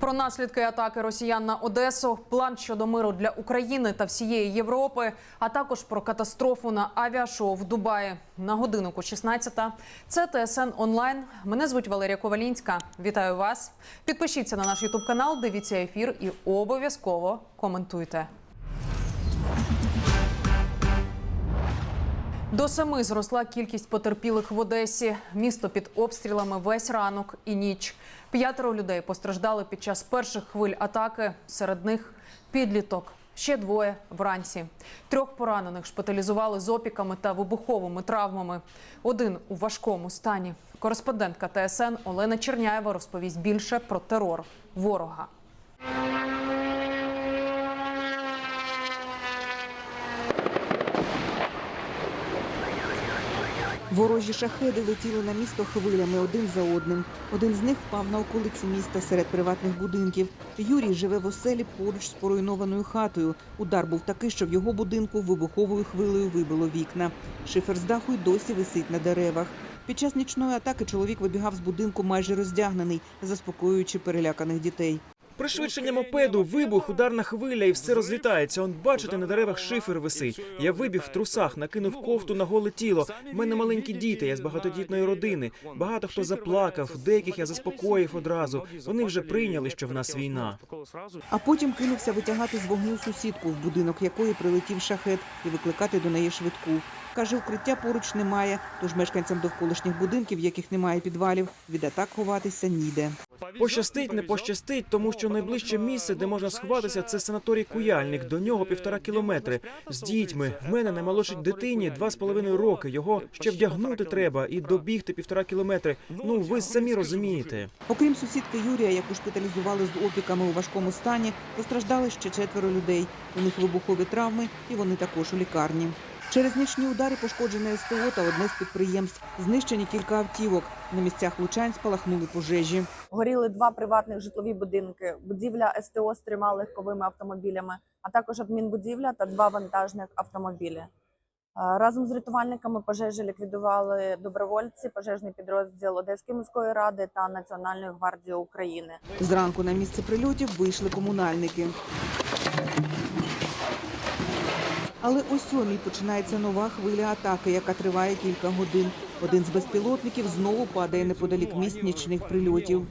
Про наслідки атаки росіян на Одесу, план щодо миру для України та всієї Європи, а також про катастрофу на авіашоу в Дубаї. На годиннику 16 Це ТСН онлайн. Мене звуть Валерія Ковалінська. Вітаю вас. Підпишіться на наш Ютуб канал, дивіться ефір і обов'язково коментуйте. До семи зросла кількість потерпілих в Одесі. Місто під обстрілами весь ранок і ніч. П'ятеро людей постраждали під час перших хвиль атаки. Серед них підліток. Ще двоє вранці. Трьох поранених шпиталізували з опіками та вибуховими травмами. Один у важкому стані. Кореспондентка ТСН Олена Черняєва розповість більше про терор ворога. Ворожі шахеди летіли на місто хвилями один за одним. Один з них впав на околиці міста серед приватних будинків. Юрій живе в оселі поруч з поруйнованою хатою. Удар був такий, що в його будинку вибуховою хвилею вибило вікна. Шифер з даху й досі висить на деревах. Під час нічної атаки чоловік вибігав з будинку майже роздягнений, заспокоюючи переляканих дітей. Пришвидшення мопеду, вибух, ударна хвиля і все розлітається. Он бачите, на деревах шифер висить. Я вибіг в трусах, накинув кофту на голе тіло. У мене маленькі діти, я з багатодітної родини. Багато хто заплакав, деяких я заспокоїв одразу. Вони вже прийняли, що в нас війна. А потім кинувся витягати з вогню сусідку, в будинок якої прилетів шахет, і викликати до неї швидку. Каже, укриття поруч немає, тож мешканцям довколишніх будинків, в яких немає підвалів, від атак ховатися ніде. Пощастить, не пощастить, тому що найближче місце, де можна сховатися, це санаторій Куяльник. До нього півтора кілометри. З дітьми. В мене наймолодшій дитині два з половиною роки. Його ще вдягнути треба і добігти півтора кілометри. Ну ви самі розумієте. Окрім сусідки Юрія, яку шпиталізували з опіками у важкому стані, постраждали ще четверо людей. У них вибухові травми, і вони також у лікарні. Через нічні удари пошкоджене СТО та одне з підприємств. Знищені кілька автівок. На місцях влучань спалахнули пожежі. Горіли два приватних житлові будинки, будівля СТО з трьома легковими автомобілями, а також адмінбудівля та два вантажних автомобілі. Е, Разом з рятувальниками пожежі ліквідували добровольці, пожежний підрозділ Одеської міської ради та Національної гвардії України. Зранку на місце прильотів вийшли комунальники. Але о сьомій починається нова хвиля атаки, яка триває кілька годин. Один з безпілотників знову падає неподалік місць нічних прильотів.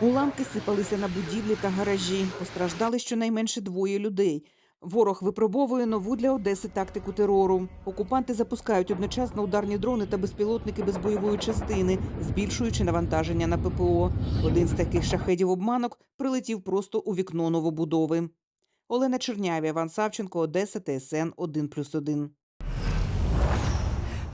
Уламки сипалися на будівлі та гаражі. Постраждали щонайменше двоє людей. Ворог випробовує нову для Одеси тактику терору. Окупанти запускають одночасно ударні дрони та безпілотники без бойової частини, збільшуючи навантаження на ППО. Один з таких шахедів обманок прилетів просто у вікно новобудови. Олена Черняві, Іван Савченко, Одеса, ТСН 1+,1.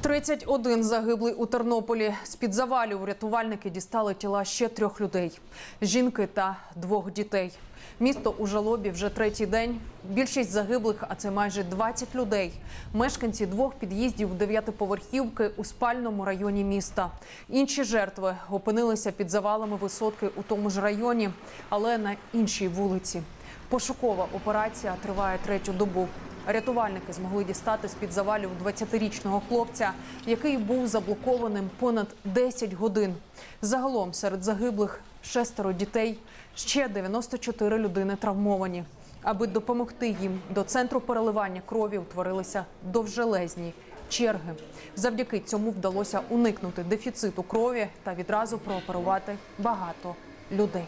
31 загиблий у Тернополі. З-під завалів рятувальники дістали тіла ще трьох людей: жінки та двох дітей. Місто у жалобі вже третій день. Більшість загиблих, а це майже 20 людей. Мешканці двох під'їздів дев'ятиповерхівки у спальному районі міста. Інші жертви опинилися під завалами висотки у тому ж районі, але на іншій вулиці. Пошукова операція триває третю добу. Рятувальники змогли дістати з-під завалів 20-річного хлопця, який був заблокованим понад 10 годин. Загалом серед загиблих шестеро дітей, ще 94 людини травмовані. Аби допомогти їм до центру переливання крові утворилися довжелезні черги. Завдяки цьому вдалося уникнути дефіциту крові та відразу прооперувати багато людей.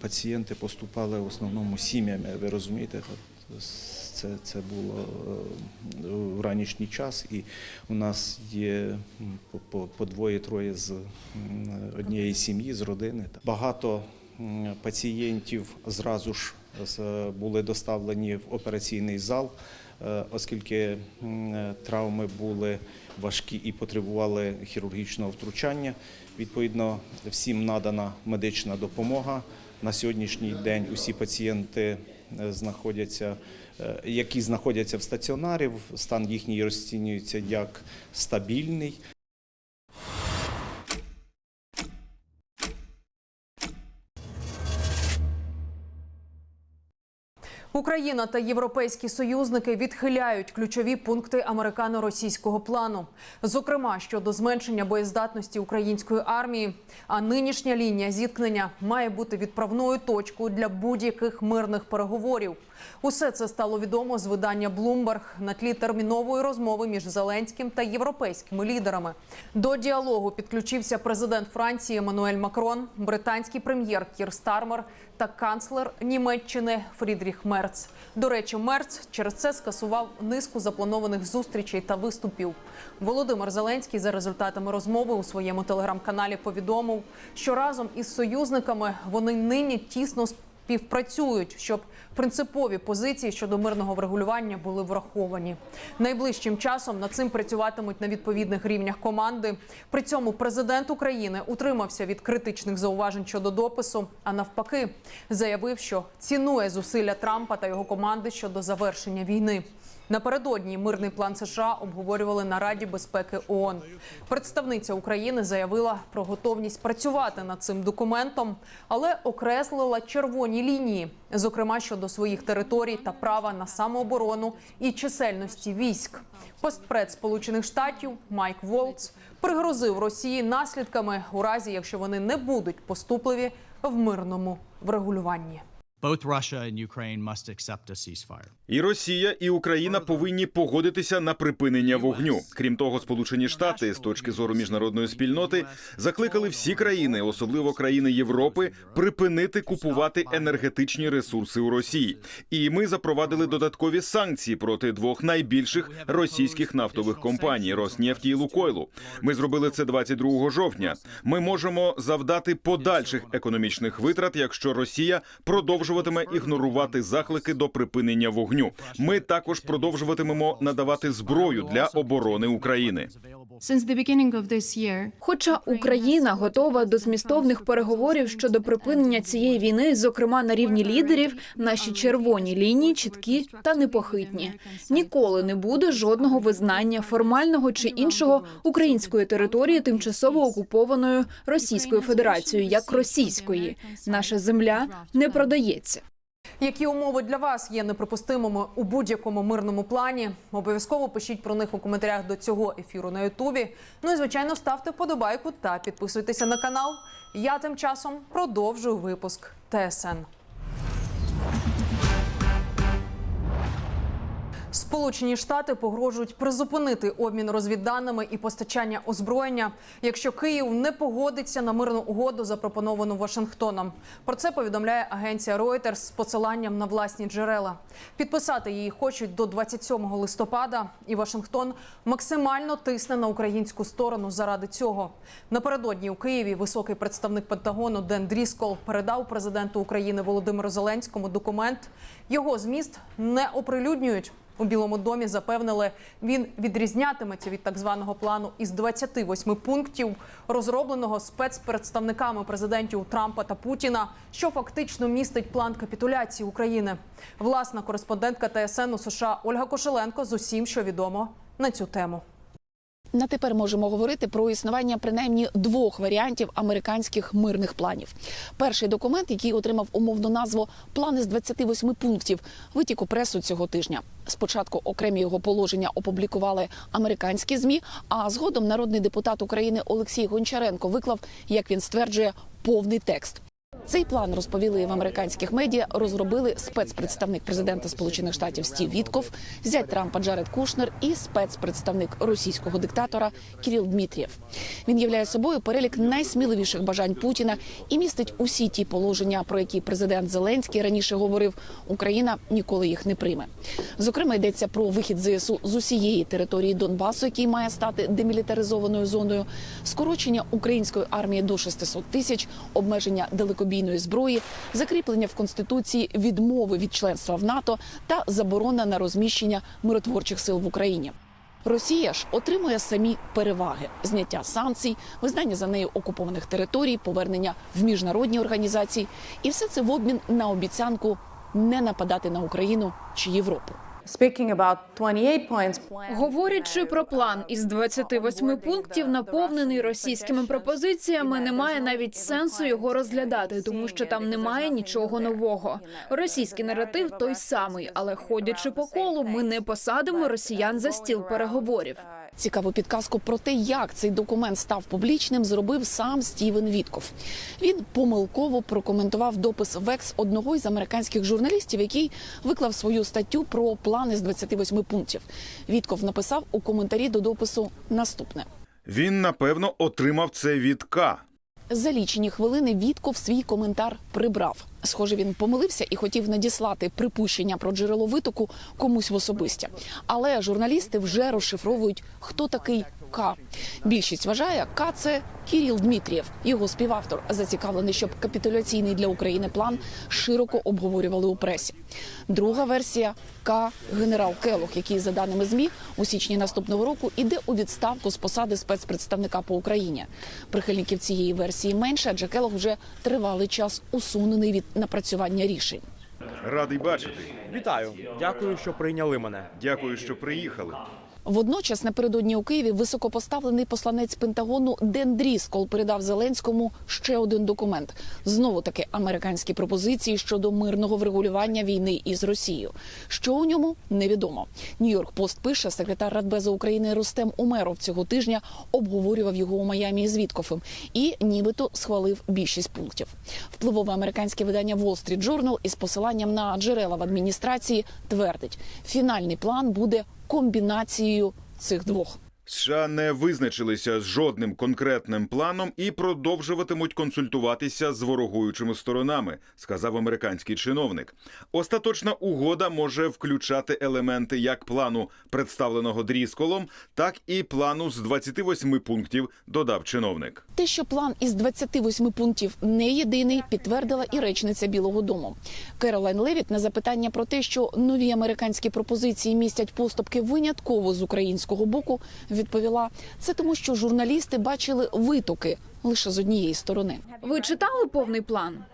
Пацієнти поступали в основному сім'ями, ви розумієте, це, це було е, в ранішній час, і у нас є по, по, двоє-троє з однієї сім'ї, з родини. Багато пацієнтів зразу ж були доставлені в операційний зал, е, оскільки травми були важкі і потребували хірургічного втручання. Відповідно, всім надана медична допомога. На сьогоднішній день усі пацієнти е, знаходяться, е, які знаходяться в стаціонарі, стан їхній розцінюється як стабільний. Україна та європейські союзники відхиляють ключові пункти американо-російського плану, зокрема щодо зменшення боєздатності української армії. А нинішня лінія зіткнення має бути відправною точкою для будь-яких мирних переговорів. Усе це стало відомо з видання Bloomberg на тлі термінової розмови між Зеленським та європейськими лідерами. До діалогу підключився президент Франції Еммануель Макрон, британський прем'єр Кір Стармер та канцлер Німеччини Фрідріх Мерц. До речі, Мерц через це скасував низку запланованих зустрічей та виступів. Володимир Зеленський за результатами розмови у своєму телеграм-каналі повідомив, що разом із союзниками вони нині тісно співпрацюють, щоб принципові позиції щодо мирного врегулювання були враховані. Найближчим часом над цим працюватимуть на відповідних рівнях команди. При цьому президент України утримався від критичних зауважень щодо допису, а навпаки, заявив, що цінує зусилля Трампа та його команди щодо завершення війни. Напередодні мирний план США обговорювали на Раді безпеки ООН. Представниця України заявила про готовність працювати над цим документом, але окреслила червоні лінії, зокрема щодо своїх територій та права на самооборону і чисельності військ. Постпред Сполучених Штатів Майк Волц пригрозив Росії наслідками у разі, якщо вони не будуть поступливі в мирному врегулюванні. І Росія, і Україна повинні погодитися на припинення вогню. Крім того, Сполучені Штати з точки зору міжнародної спільноти закликали всі країни, особливо країни Європи, припинити купувати енергетичні ресурси у Росії. І ми запровадили додаткові санкції проти двох найбільших російських нафтових компаній Роснефті і Лукойлу. Ми зробили це 22 жовтня. Ми можемо завдати подальших економічних витрат, якщо Росія продовжуватиме ігнорувати заклики до припинення вогню. Ми також продовжуватимемо надавати зброю для оборони України. Хоча Україна готова до змістовних переговорів щодо припинення цієї війни, зокрема на рівні лідерів, наші червоні лінії чіткі та непохитні. Ніколи не буде жодного визнання формального чи іншого української території тимчасово окупованою Російською Федерацією як російської. Наша земля не продається. Які умови для вас є неприпустимими у будь-якому мирному плані? Обов'язково пишіть про них у коментарях до цього ефіру на Ютубі. Ну і звичайно, ставте вподобайку та підписуйтеся на канал. Я тим часом продовжую випуск ТСН. Сполучені Штати погрожують призупинити обмін розвідданими і постачання озброєння, якщо Київ не погодиться на мирну угоду, запропоновану Вашингтоном. Про це повідомляє агенція Reuters з посиланням на власні джерела. Підписати її хочуть до 27 листопада, і Вашингтон максимально тисне на українську сторону заради цього. Напередодні у Києві високий представник Пентагону Ден Дріскол передав президенту України Володимиру Зеленському документ. Його зміст не оприлюднюють. У Білому домі запевнили, він відрізнятиметься від так званого плану із 28 пунктів, розробленого спецпредставниками президентів Трампа та Путіна, що фактично містить план капітуляції України. Власна кореспондентка ТСН у США Ольга Кошеленко з усім, що відомо на цю тему. На тепер можемо говорити про існування принаймні двох варіантів американських мирних планів. Перший документ, який отримав умовну назву Плани з 28 пунктів, витік у пресу цього тижня. Спочатку окремі його положення опублікували американські змі, а згодом народний депутат України Олексій Гончаренко виклав, як він стверджує, повний текст. Цей план розповіли в американських медіа. Розробили спецпредставник президента Сполучених Штатів Стів Вітков, зять Трампа Джаред Кушнер і спецпредставник російського диктатора Кіріл Дмитрієв. Він являє собою перелік найсміливіших бажань Путіна і містить усі ті положення, про які президент Зеленський раніше говорив. Україна ніколи їх не прийме. Зокрема, йдеться про вихід ЗСУ з усієї території Донбасу, який має стати демілітаризованою зоною, скорочення української армії до 600 тисяч, обмеження далекобійної зброї, закріплення в конституції відмови від членства в НАТО та заборона на розміщення миротворчих сил в Україні. Росія ж отримує самі переваги: зняття санкцій, визнання за нею окупованих територій, повернення в міжнародні організації, і все це в обмін на обіцянку не нападати на Україну чи Європу. Speaking about 28 points. Говорячи про план із 28 пунктів, наповнений російськими пропозиціями, немає навіть сенсу його розглядати, тому що там немає нічого нового. Російський наратив той самий, але ходячи по колу, ми не посадимо росіян за стіл переговорів. Цікаву підказку про те, як цей документ став публічним, зробив сам Стівен Вітков. Він помилково прокоментував допис Векс одного із американських журналістів, який виклав свою статтю про плани з 28 пунктів. Вітков написав у коментарі до допису наступне. Він напевно отримав це від К. За лічені хвилини Вітков свій коментар прибрав. Схоже, він помилився і хотів надіслати припущення про джерело витоку комусь в особисті. Але журналісти вже розшифровують, хто такий К. Більшість вважає, К це Кіріл Дмитрієв, його співавтор, зацікавлений, щоб капітуляційний для України план широко обговорювали у пресі. Друга версія К генерал Келох, який за даними змі у січні наступного року іде у відставку з посади спецпредставника по Україні. Прихильників цієї версії менше, адже Келох вже тривалий час усунений від напрацювання рішень. Радий бачити. Вітаю, дякую, що прийняли мене. Дякую, що приїхали. Водночас напередодні у Києві високопоставлений посланець Пентагону Ден Дріскол передав Зеленському ще один документ. Знову таки американські пропозиції щодо мирного врегулювання війни із Росією. Що у ньому невідомо. Нью-Йорк Пост пише, секретар Радбезу України Рустем Умеров цього тижня обговорював його у Майамі із Віткофем і нібито схвалив більшість пунктів. Впливове американське видання Wall Street Journal із посиланням на джерела в адміністрації твердить, фінальний план буде комбінацією цих двох. США не визначилися з жодним конкретним планом і продовжуватимуть консультуватися з ворогуючими сторонами, сказав американський чиновник. Остаточна угода може включати елементи як плану, представленого Дрісколом, так і плану з 28 пунктів, додав чиновник. Те, що план із 28 пунктів не єдиний, підтвердила і речниця Білого Дому. Керолайн Левіт на запитання про те, що нові американські пропозиції містять поступки винятково з українського боку, відповіла: це тому, що журналісти бачили витоки лише з однієї сторони. Ви читали повний план?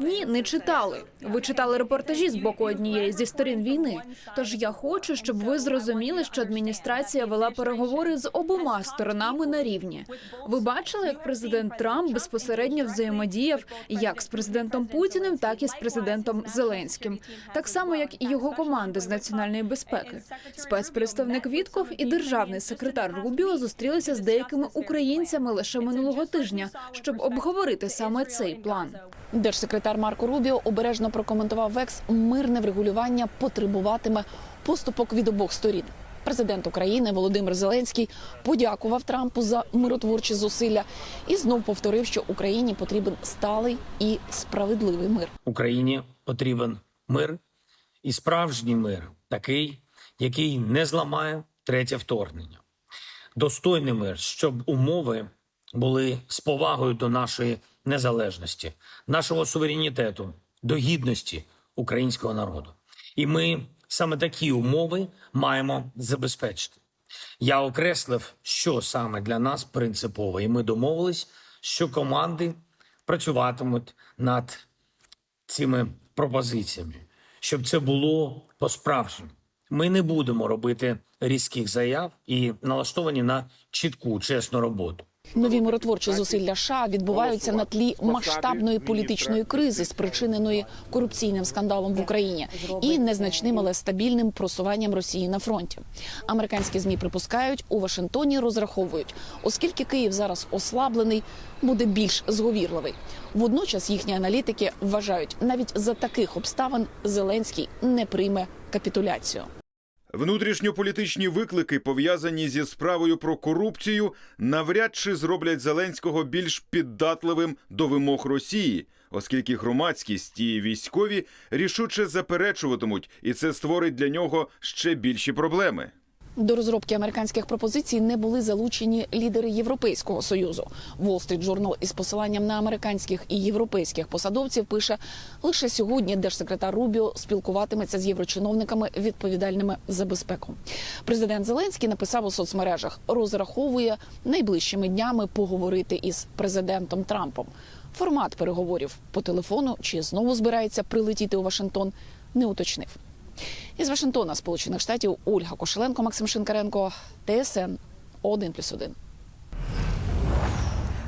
Ні, не читали. Ви читали репортажі з боку однієї зі сторін війни. Тож я хочу, щоб ви зрозуміли, що адміністрація вела переговори з обома сторонами на рівні. Ви бачили, як президент Трамп безпосередньо взаємодіяв як з президентом Путіним, так і з президентом Зеленським, так само як і його команди з національної безпеки. Спецпредставник Вітков і державний секретар Рубіо зустрілися з деякими українцями лише минулого тижня, щоб обговорити саме цей план. Держсекретар Марко Рубіо обережно прокоментував Векс мирне врегулювання потребуватиме поступок від обох сторін. Президент України Володимир Зеленський подякував Трампу за миротворчі зусилля і знов повторив, що Україні потрібен сталий і справедливий мир. Україні потрібен мир і справжній мир, такий, який не зламає третє вторгнення. Достойний мир, щоб умови були з повагою до нашої незалежності, нашого суверенітету, до гідності українського народу. І ми саме такі умови маємо забезпечити. Я окреслив, що саме для нас принципово, і ми домовились, що команди працюватимуть над цими пропозиціями, щоб це було по-справжньому. Ми не будемо робити різких заяв і налаштовані на чітку, чесну роботу. Нові миротворчі зусилля США відбуваються на тлі масштабної політичної кризи, спричиненої корупційним скандалом в Україні, і незначним, але стабільним просуванням Росії на фронті. Американські змі припускають, у Вашингтоні розраховують, оскільки Київ зараз ослаблений, буде більш зговірливий. Водночас їхні аналітики вважають, навіть за таких обставин Зеленський не прийме капітуляцію. Внутрішньополітичні виклики, пов'язані зі справою про корупцію, навряд чи зроблять Зеленського більш піддатливим до вимог Росії, оскільки громадськість і військові рішуче заперечуватимуть, і це створить для нього ще більші проблеми. До розробки американських пропозицій не були залучені лідери Європейського союзу. Wall Street Journal із посиланням на американських і європейських посадовців пише: лише сьогодні держсекретар Рубіо спілкуватиметься з єврочиновниками відповідальними за безпеку. Президент Зеленський написав у соцмережах, розраховує найближчими днями поговорити із президентом Трампом. Формат переговорів по телефону чи знову збирається прилетіти у Вашингтон, не уточнив. Із Вашингтона, Сполучених Штатів, Ольга Кошеленко, Максим Шинкаренко, ТСН 1+,1.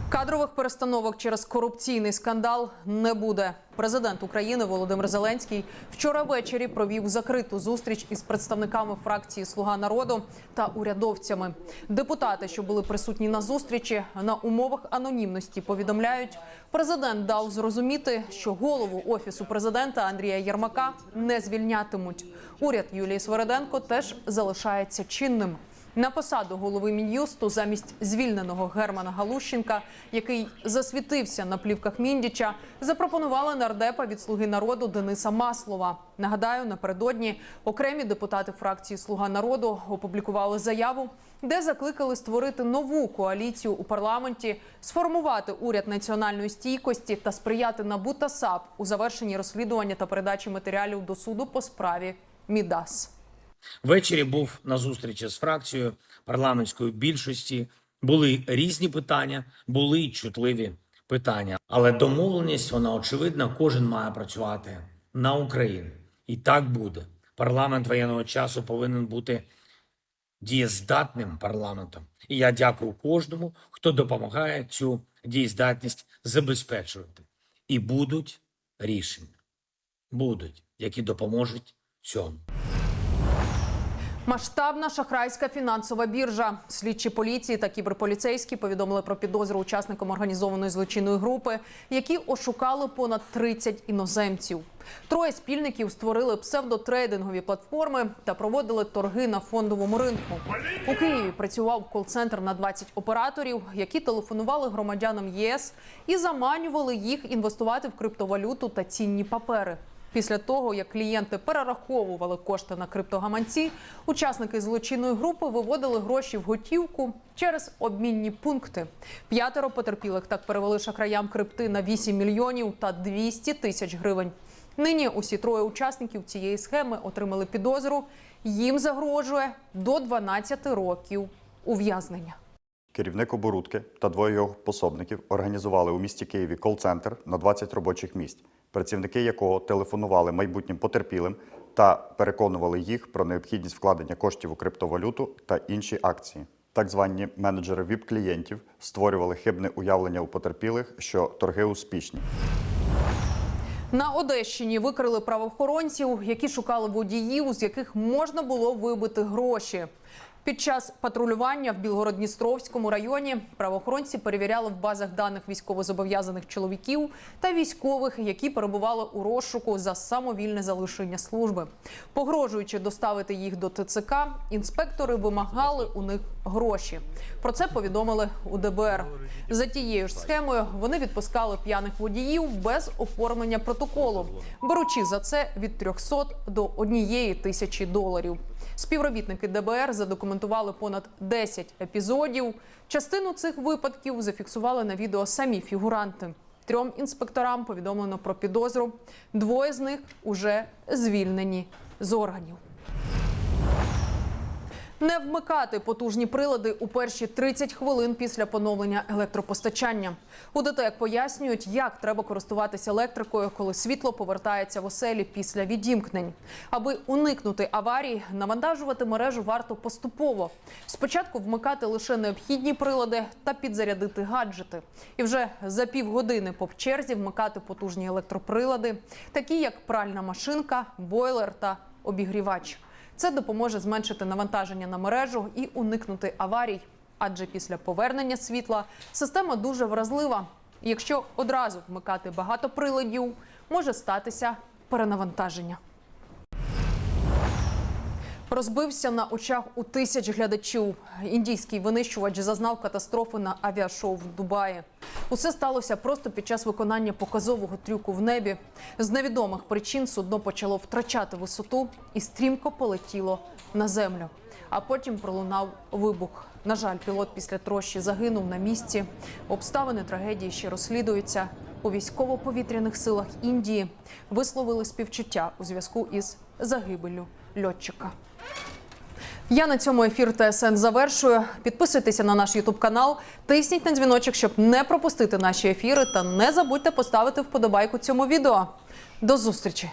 Кадрових перестановок через корупційний скандал не буде. Президент України Володимир Зеленський вчора ввечері провів закриту зустріч із представниками фракції Слуга народу та урядовцями. Депутати, що були присутні на зустрічі, на умовах анонімності повідомляють, президент дав зрозуміти, що голову офісу президента Андрія Єрмака не звільнятимуть. Уряд Юлії Свереденко теж залишається чинним. На посаду голови мін'юсту замість звільненого Германа Галущенка, який засвітився на плівках Міндіча, запропонували нардепа від слуги народу Дениса Маслова. Нагадаю, напередодні окремі депутати фракції Слуга народу опублікували заяву, де закликали створити нову коаліцію у парламенті, сформувати уряд національної стійкості та сприяти НАБУ та САП у завершенні розслідування та передачі матеріалів до суду по справі Мідас. Ввечері був на зустрічі з фракцією парламентської більшості. Були різні питання, були й чутливі питання. Але домовленість вона очевидна. Кожен має працювати на Україну, і так буде. Парламент воєнного часу повинен бути дієздатним парламентом. І я дякую кожному, хто допомагає цю дієздатність забезпечувати. І будуть рішення, будуть, які допоможуть цьому. Масштабна шахрайська фінансова біржа. Слідчі поліції та кіберполіцейські повідомили про підозру учасникам організованої злочинної групи, які ошукали понад 30 іноземців. Троє спільників створили псевдотрейдингові платформи та проводили торги на фондовому ринку. У Києві працював кол-центр на 20 операторів, які телефонували громадянам ЄС і заманювали їх інвестувати в криптовалюту та цінні папери. Після того, як клієнти перераховували кошти на криптогаманці, учасники злочинної групи виводили гроші в готівку через обмінні пункти. П'ятеро потерпілих так перевели шахраям крипти на 8 мільйонів та 200 тисяч гривень. Нині усі троє учасників цієї схеми отримали підозру. Їм загрожує до 12 років ув'язнення. Керівник оборудки та двоє його пособників організували у місті Києві кол-центр на 20 робочих місць, працівники якого телефонували майбутнім потерпілим та переконували їх про необхідність вкладення коштів у криптовалюту та інші акції. Так звані менеджери ВІП-клієнтів створювали хибне уявлення у потерпілих, що торги успішні. На Одещині викрили правоохоронців, які шукали водіїв, з яких можна було вибити гроші. Під час патрулювання в Білгород-Дністровському районі правоохоронці перевіряли в базах даних військовозобов'язаних чоловіків та військових, які перебували у розшуку за самовільне залишення служби. Погрожуючи доставити їх до ТЦК, інспектори вимагали у них гроші. Про це повідомили у ДБР. За тією ж схемою вони відпускали п'яних водіїв без оформлення протоколу, беручи за це від 300 до 1 тисячі доларів. Співробітники ДБР задокументували понад 10 епізодів. Частину цих випадків зафіксували на відео самі фігуранти. Трьом інспекторам повідомлено про підозру. Двоє з них уже звільнені з органів. Не вмикати потужні прилади у перші 30 хвилин після поновлення електропостачання. У ДТЕК пояснюють, як треба користуватися електрикою, коли світло повертається в оселі після відімкнень. Аби уникнути аварій, навантажувати мережу варто поступово. Спочатку вмикати лише необхідні прилади та підзарядити гаджети. І вже за півгодини по черзі вмикати потужні електроприлади, такі як пральна машинка, бойлер та обігрівач. Це допоможе зменшити навантаження на мережу і уникнути аварій. Адже після повернення світла система дуже вразлива. Якщо одразу вмикати багато приладів, може статися перенавантаження. Розбився на очах у тисяч глядачів. Індійський винищувач зазнав катастрофи на авіашоу в Дубаї. Усе сталося просто під час виконання показового трюку в небі. З невідомих причин судно почало втрачати висоту і стрімко полетіло на землю. А потім пролунав вибух. На жаль, пілот після трощі загинув на місці. Обставини трагедії ще розслідуються. У військово-повітряних силах Індії висловили співчуття у зв'язку із загибеллю льотчика. Я на цьому ефір ТСН завершую. Підписуйтеся на наш Ютуб канал, тисніть на дзвіночок, щоб не пропустити наші ефіри, та не забудьте поставити вподобайку цьому відео. До зустрічі!